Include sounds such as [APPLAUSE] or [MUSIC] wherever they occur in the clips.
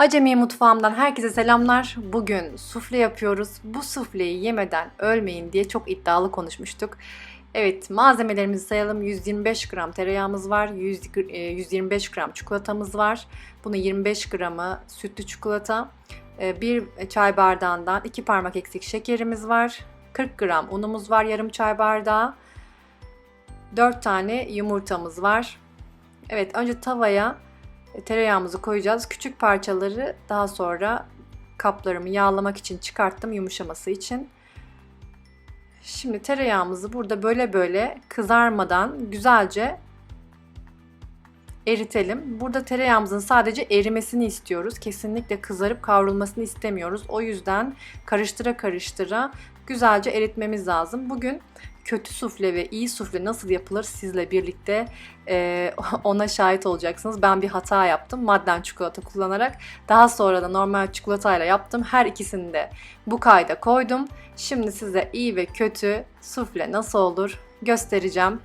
Acemi mutfağımdan herkese selamlar. Bugün sufle yapıyoruz. Bu sufleyi yemeden ölmeyin diye çok iddialı konuşmuştuk. Evet malzemelerimizi sayalım. 125 gram tereyağımız var. 100, gr- e, 125 gram çikolatamız var. Bunun 25 gramı sütlü çikolata. E, Bir çay bardağından 2 parmak eksik şekerimiz var. 40 gram unumuz var yarım çay bardağı. 4 tane yumurtamız var. Evet önce tavaya e, tereyağımızı koyacağız. Küçük parçaları daha sonra kaplarımı yağlamak için çıkarttım yumuşaması için. Şimdi tereyağımızı burada böyle böyle kızarmadan güzelce eritelim. Burada tereyağımızın sadece erimesini istiyoruz. Kesinlikle kızarıp kavrulmasını istemiyoruz. O yüzden karıştıra karıştıra güzelce eritmemiz lazım. Bugün kötü sufle ve iyi sufle nasıl yapılır sizle birlikte e, [LAUGHS] ona şahit olacaksınız. Ben bir hata yaptım madden çikolata kullanarak. Daha sonra da normal çikolatayla yaptım. Her ikisini de bu kayda koydum. Şimdi size iyi ve kötü sufle nasıl olur göstereceğim.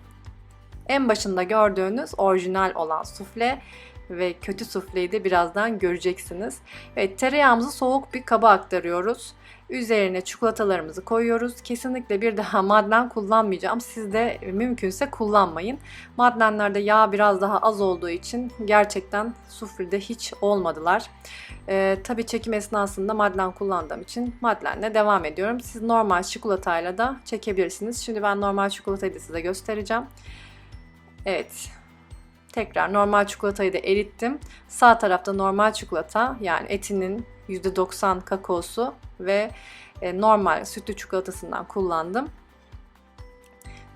En başında gördüğünüz orijinal olan sufle ve kötü sufleyi de birazdan göreceksiniz. Evet tereyağımızı soğuk bir kaba aktarıyoruz. Üzerine çikolatalarımızı koyuyoruz. Kesinlikle bir daha [LAUGHS] madden kullanmayacağım. Siz de mümkünse kullanmayın. Maddenlerde yağ biraz daha az olduğu için gerçekten suflede hiç olmadılar. Ee, tabii çekim esnasında madden kullandığım için maddenle devam ediyorum. Siz normal çikolatayla da çekebilirsiniz. Şimdi ben normal çikolatayı da size göstereceğim. Evet. Tekrar normal çikolatayı da erittim. Sağ tarafta normal çikolata yani etinin %90 kakaosu ve e, normal sütlü çikolatasından kullandım.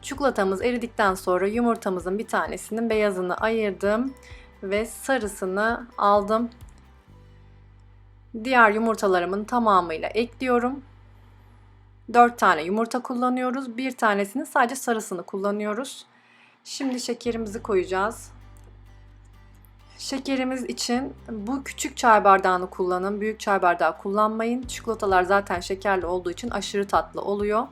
Çikolatamız eridikten sonra yumurtamızın bir tanesinin beyazını ayırdım ve sarısını aldım. Diğer yumurtalarımın tamamıyla ekliyorum. 4 tane yumurta kullanıyoruz. Bir tanesinin sadece sarısını kullanıyoruz. Şimdi şekerimizi koyacağız. Şekerimiz için bu küçük çay bardağını kullanın. Büyük çay bardağı kullanmayın. Çikolatalar zaten şekerli olduğu için aşırı tatlı oluyor.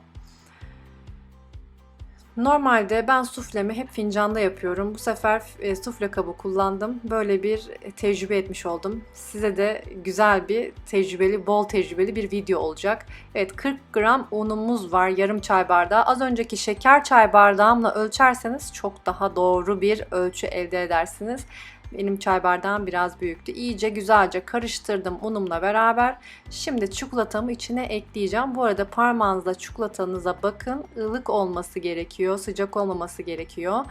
Normalde ben suflemi hep fincanda yapıyorum. Bu sefer e, sufle kabı kullandım. Böyle bir tecrübe etmiş oldum. Size de güzel bir tecrübeli, bol tecrübeli bir video olacak. Evet 40 gram unumuz var yarım çay bardağı. Az önceki şeker çay bardağımla ölçerseniz çok daha doğru bir ölçü elde edersiniz. Benim çay bardağım biraz büyüktü. İyice güzelce karıştırdım unumla beraber. Şimdi çikolatamı içine ekleyeceğim. Bu arada parmağınızla çikolatanıza bakın. ılık olması gerekiyor. Sıcak olmaması gerekiyor.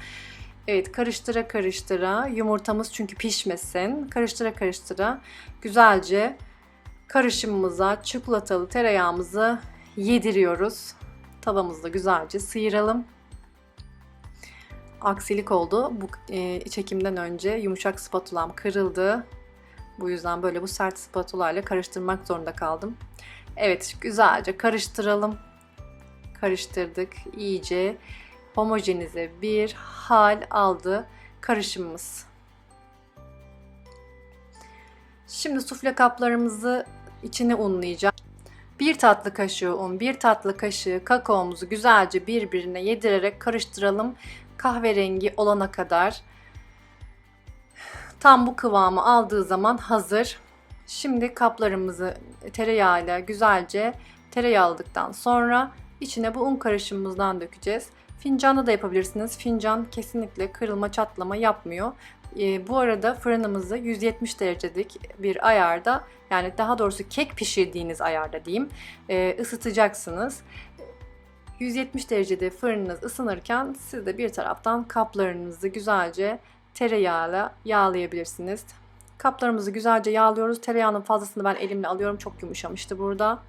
Evet karıştıra karıştıra yumurtamız çünkü pişmesin. Karıştıra karıştıra güzelce karışımımıza çikolatalı tereyağımızı yediriyoruz. Tavamızda güzelce sıyıralım aksilik oldu. Bu e, çekimden önce yumuşak spatulam kırıldı. Bu yüzden böyle bu sert spatula ile karıştırmak zorunda kaldım. Evet güzelce karıştıralım. Karıştırdık. iyice homojenize bir hal aldı karışımımız. Şimdi sufle kaplarımızı içine unlayacağım. Bir tatlı kaşığı un, bir tatlı kaşığı kakaomuzu güzelce birbirine yedirerek karıştıralım kahverengi olana kadar tam bu kıvamı aldığı zaman hazır. Şimdi kaplarımızı tereyağıyla güzelce tereyağladıktan sonra içine bu un karışımımızdan dökeceğiz. Fincanda da yapabilirsiniz. Fincan kesinlikle kırılma çatlama yapmıyor. E, bu arada fırınımızı 170 derecelik bir ayarda yani daha doğrusu kek pişirdiğiniz ayarda diyeyim e, ısıtacaksınız. 170 derecede fırınınız ısınırken siz de bir taraftan kaplarınızı güzelce tereyağıyla yağlayabilirsiniz. Kaplarımızı güzelce yağlıyoruz. Tereyağının fazlasını ben elimle alıyorum. Çok yumuşamıştı burada.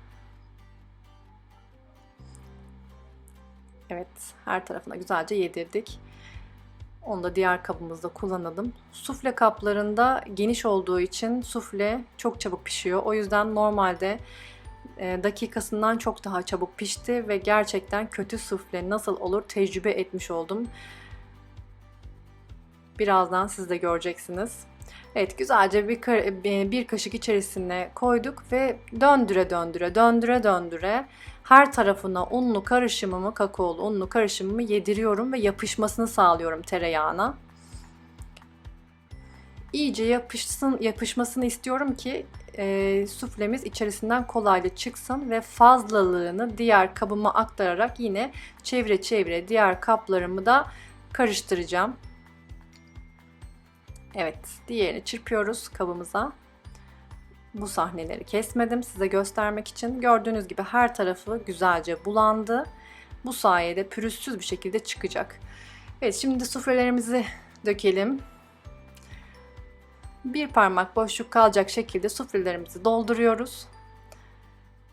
Evet, her tarafına güzelce yedirdik. Onu da diğer kabımızda kullanalım. Sufle kaplarında geniş olduğu için sufle çok çabuk pişiyor. O yüzden normalde dakikasından çok daha çabuk pişti ve gerçekten kötü sufle nasıl olur tecrübe etmiş oldum. Birazdan siz de göreceksiniz. Evet güzelce bir, bir kaşık içerisine koyduk ve döndüre döndüre döndüre döndüre her tarafına unlu karışımımı kakaolu unlu karışımımı yediriyorum ve yapışmasını sağlıyorum tereyağına. İyice yapışsın, yapışmasını istiyorum ki e, suflemiz içerisinden kolayca çıksın ve fazlalığını diğer kabıma aktararak yine çevre çevre diğer kaplarımı da karıştıracağım. Evet, diğerini çırpıyoruz kabımıza. Bu sahneleri kesmedim size göstermek için. Gördüğünüz gibi her tarafı güzelce bulandı. Bu sayede pürüzsüz bir şekilde çıkacak. Evet, şimdi suflelerimizi dökelim. Bir parmak boşluk kalacak şekilde suflelerimizi dolduruyoruz.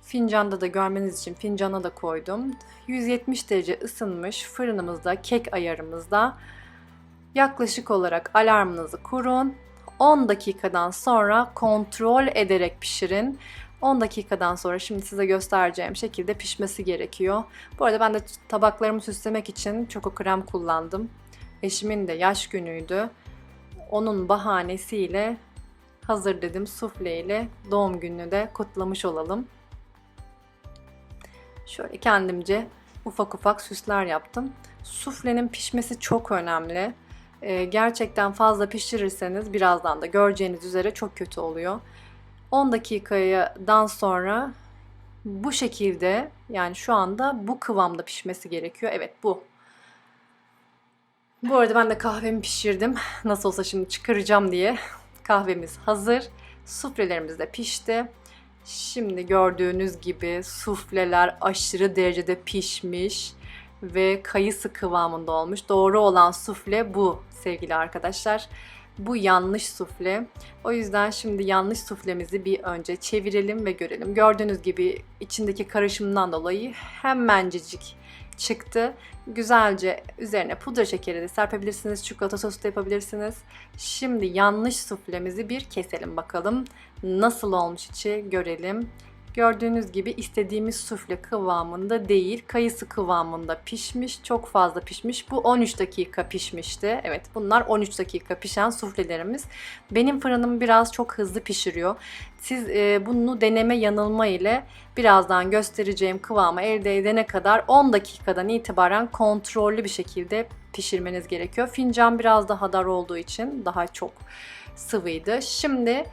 Fincanda da görmeniz için fincana da koydum. 170 derece ısınmış fırınımızda, kek ayarımızda yaklaşık olarak alarmınızı kurun. 10 dakikadan sonra kontrol ederek pişirin. 10 dakikadan sonra şimdi size göstereceğim şekilde pişmesi gerekiyor. Bu arada ben de tabaklarımı süslemek için çoko krem kullandım. Eşimin de yaş günüydü. Onun bahanesiyle hazır dedim sufle ile doğum gününü de kutlamış olalım. Şöyle kendimce ufak ufak süsler yaptım. Suflenin pişmesi çok önemli. Ee, gerçekten fazla pişirirseniz birazdan da göreceğiniz üzere çok kötü oluyor. 10 dakikadan sonra bu şekilde yani şu anda bu kıvamda pişmesi gerekiyor. Evet bu. Bu arada ben de kahvemi pişirdim. Nasıl olsa şimdi çıkaracağım diye. Kahvemiz hazır. Suflelerimiz de pişti. Şimdi gördüğünüz gibi sufleler aşırı derecede pişmiş ve kayısı kıvamında olmuş. Doğru olan sufle bu sevgili arkadaşlar. Bu yanlış sufle. O yüzden şimdi yanlış suflemizi bir önce çevirelim ve görelim. Gördüğünüz gibi içindeki karışımdan dolayı hemencecik çıktı. Güzelce üzerine pudra şekeri de serpebilirsiniz. Çikolata sosu da yapabilirsiniz. Şimdi yanlış suflemizi bir keselim bakalım. Nasıl olmuş içi görelim. Gördüğünüz gibi istediğimiz sufle kıvamında değil, kayısı kıvamında pişmiş, çok fazla pişmiş. Bu 13 dakika pişmişti. Evet bunlar 13 dakika pişen suflelerimiz. Benim fırınım biraz çok hızlı pişiriyor. Siz e, bunu deneme yanılma ile birazdan göstereceğim kıvamı elde edene kadar 10 dakikadan itibaren kontrollü bir şekilde pişirmeniz gerekiyor. Fincan biraz daha dar olduğu için daha çok sıvıydı. Şimdi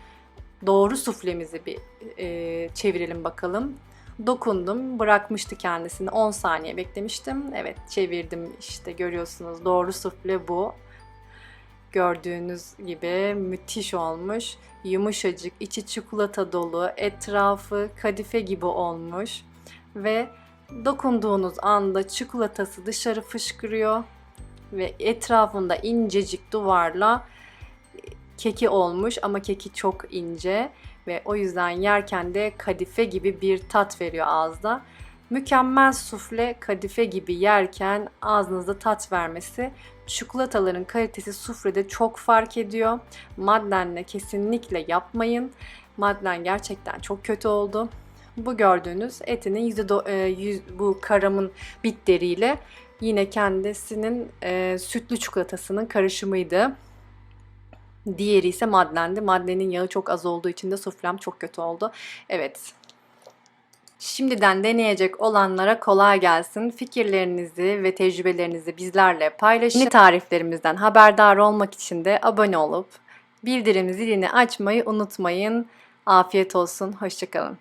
doğru suflemizi bir e, çevirelim bakalım. Dokundum, bırakmıştı kendisini. 10 saniye beklemiştim. Evet, çevirdim işte görüyorsunuz. Doğru sufle bu. Gördüğünüz gibi müthiş olmuş. Yumuşacık, içi çikolata dolu, etrafı kadife gibi olmuş. Ve dokunduğunuz anda çikolatası dışarı fışkırıyor ve etrafında incecik duvarla keki olmuş ama keki çok ince ve o yüzden yerken de kadife gibi bir tat veriyor ağızda. Mükemmel sufle kadife gibi yerken ağzınızda tat vermesi çikolataların kalitesi suflede çok fark ediyor. Madlenle kesinlikle yapmayın. Madlen gerçekten çok kötü oldu. Bu gördüğünüz etinin yüzde e, bu karamın bitleriyle yine kendisinin e, sütlü çikolatasının karışımıydı. Diğeri ise maddendi. Maddenin yağı çok az olduğu için de suflem çok kötü oldu. Evet. Şimdiden deneyecek olanlara kolay gelsin. Fikirlerinizi ve tecrübelerinizi bizlerle paylaşın. Yeni tariflerimizden haberdar olmak için de abone olup bildirim zilini açmayı unutmayın. Afiyet olsun. Hoşçakalın.